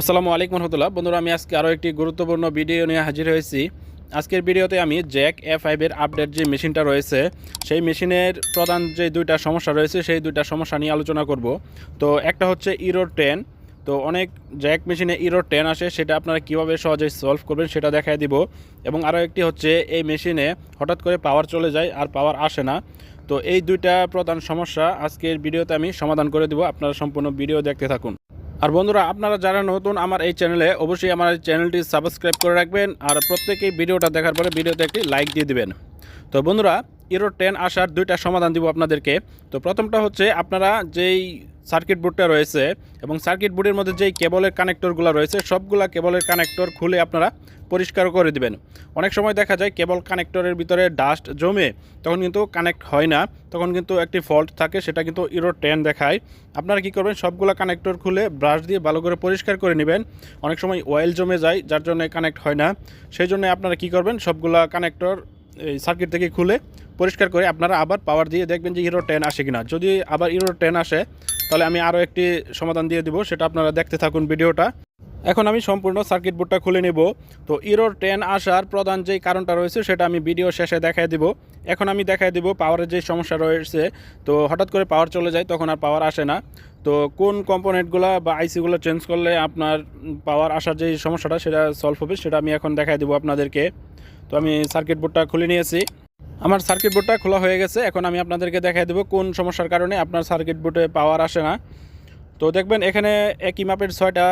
আসসালামু আলাইকুম রহমতুল্লাহ। বন্ধুরা, আমি আজকে আরও একটি গুরুত্বপূর্ণ ভিডিও নিয়ে হাজির হয়েছি। আজকের ভিডিওতে আমি জ্যাক এ ফাইভের আপডেট যে মেশিনটা রয়েছে, সেই মেশিনের প্রধান যে দুইটা সমস্যা রয়েছে, সেই দুইটা সমস্যা নিয়ে আলোচনা করব। তো একটা হচ্ছে ইরো টেন তো অনেক জ্যাক মেশিনে ইরো টেন আসে, সেটা আপনারা কীভাবে সহজে সলভ করবেন সেটা দেখায় দিব। এবং আরও একটি হচ্ছে, এই মেশিনে হঠাৎ করে পাওয়ার চলে যায় আর পাওয়ার আসে না। তো এই দুইটা প্রধান সমস্যা আজকের ভিডিওতে আমি সমাধান করে দিব। আপনারা সম্পূর্ণ ভিডিও দেখতে থাকুন। আর বন্ধুরা, আপনারা যারা নতুন আমার এই চ্যানেলে, অবশ্যই আমার এই চ্যানেলটি সাবস্ক্রাইব করে রাখবেন আর প্রত্যেকেই ভিডিওটা দেখার পরে ভিডিওতে একটি লাইক দিয়ে দিবেন। তো বন্ধুরা ইরো টেন আসার দুইটা সমাধান দিব আপনাদেরকে। তো প্রথমটা হচ্ছে আপনারা যেই সার্কিট বোর্ডটা রয়েছে এবং সার্কিট বোর্ডের মধ্যে যেই কেবলের কানেক্টরগুলো রয়েছে, সবগুলা কেবলের কানেক্টর খুলে আপনারা পরিষ্কার করে দিবেন। অনেক সময় দেখা যায় কেবল কানেক্টরের ভিতরে ডাস্ট জমে, তখন কিন্তু কানেক্ট হয় না, তখন কিন্তু একটি ফল্ট থাকে, সেটা কিন্তু ইরো টেন দেখায়। আপনারা কি করবেন, সবগুলো কানেক্টর খুলে ব্রাশ দিয়ে ভালো করে পরিষ্কার করে নেবেন। অনেক সময় অয়েল জমে যায়, যার জন্য কানেক্ট হয় না। সেই জন্য আপনারা কি করবেন, সবগুলা কানেক্টর সার্কিট থেকে খুলে পরিষ্কার করে আপনারা আবার পাওয়ার দিয়ে দেখবেন যে হিরো টেন আসে কিনা। যদি আবার হিরো টেন আসে, তাহলে আমি আরও একটি সমাধান দিয়ে দেবো, সেটা আপনারা দেখতে থাকুন ভিডিওটা। এখন আমি সম্পূর্ণ সার্কিট বোর্ডটা খুলে নেব। তো ইরোর টেন আসার প্রধান যেই কারণটা রয়েছে, সেটা আমি ভিডিও শেষে দেখায় দিব। এখন আমি দেখায় দিব পাওয়ারের যে সমস্যা রয়েছে। তো হঠাৎ করে পাওয়ার চলে যায়, তখন আর পাওয়ার আসে না। তো কোন কম্পোনেন্টগুলো বা আইসিগুলো চেঞ্জ করলে আপনার পাওয়ার আসার যে সমস্যাটা, সেটা সলভ হবে, সেটা আমি এখন দেখায় দিব আপনাদেরকে। তো আমি সার্কিট বোর্ডটা খুলে নিয়েছি। আমার সার্কিট বোর্ডটা খোলা হয়ে গেছে। এখন আমি আপনাদেরকে দেখাই দেবো কোন সমস্যার কারণে আপনার সার্কিট বোর্ডে পাওয়ার আসে না। তো দেখবেন এখানে একই মাপের ছয়টা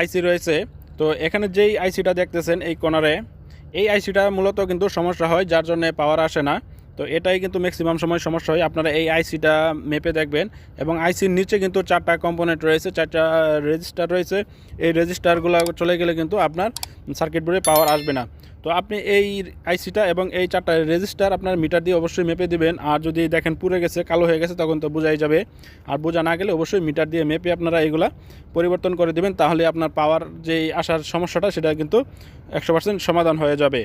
আইসি রয়েছে। তো এখানে যেই আইসিটা দেখতেছেন এই কোনারে এই আইসিটা মূলত কিন্তু সমস্যা হয়, যার জন্য পাওয়ার আসে না। তো এটাই কিন্তু ম্যাক্সিমাম সময় সমস্যা হয়। আপনারা এই আইসিটা মেপে দেখবেন এবং আইসির নিচে কিন্তু চারটা কম্পোনেন্ট রয়েছে, চারটা রেজিস্টার রয়েছে। এই রেজিস্টারগুলো চলে গেলে কিন্তু আপনার সার্কিট বোর্ডে পাওয়ার আসবে না। তো আপনি এই আইসিটা এবং এই চারটা রেজিস্টার আপনার মিটার দিয়ে অবশ্যই মেপে দিবেন। আর যদি দেখেন পুড়ে গেছে, কালো হয়ে গেছে, তখন তো বোঝাই যাবে। আর বোঝা না গেলে অবশ্যই মিটার দিয়ে মেপে আপনারা এগুলা পরিবর্তন করে দিবেন, তাহলে আপনার পাওয়ার যে আসার সমস্যাটা, সেটা কিন্তু একশো সমাধান হয়ে যাবে।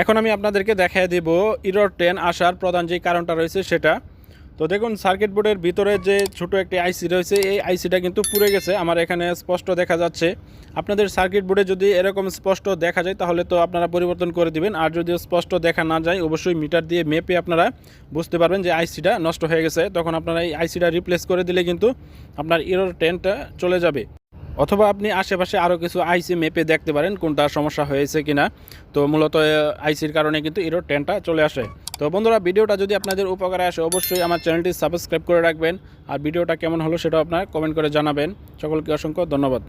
এখন আমি আপনাদেরকে দেখায় দেব ইরোর টেন আসার প্রধান যে কারণটা রয়েছে সেটা। তো দেখুন সার্কিট বোর্ডের ভিতরে যে ছোট একটি আইসি রয়েছে, এই আইসিটা কিন্তু পুড়ে গেছে। আমার এখানে স্পষ্ট দেখা যাচ্ছে। আপনাদের সার্কিট বোর্ডে যদি এরকম স্পষ্ট দেখা যায়, তাহলে তো আপনারা পরিবর্তন করে দিবেন। আর যদি স্পষ্ট দেখা না যায়, অবশ্যই মিটার দিয়ে মেপে আপনারা বুঝতে পারবেন যে আইসিটা নষ্ট হয়ে গেছে। তখন আপনারা এই আইসিটা রিপ্লেস করে দিলে কিন্তু আপনার ইরোর টেনটা চলে যাবে। অথবা আপনি আশেপাশে আরও কিছু আইসি মেপে দেখতে পারেন কোনটা সমস্যা হয়েছে কিনা। তো মূলত আইসির কারণে কিন্তু এরও টেনটা চলে আসে। তো বন্ধুরা, ভিডিওটা যদি আপনাদের উপকারে আসে, অবশ্যই আমার চ্যানেলটি সাবস্ক্রাইব করে রাখবেন। আর ভিডিওটা কেমন হলো সেটাও আপনারা কমেন্ট করে জানাবেন। সকলকে অসংখ্য ধন্যবাদ।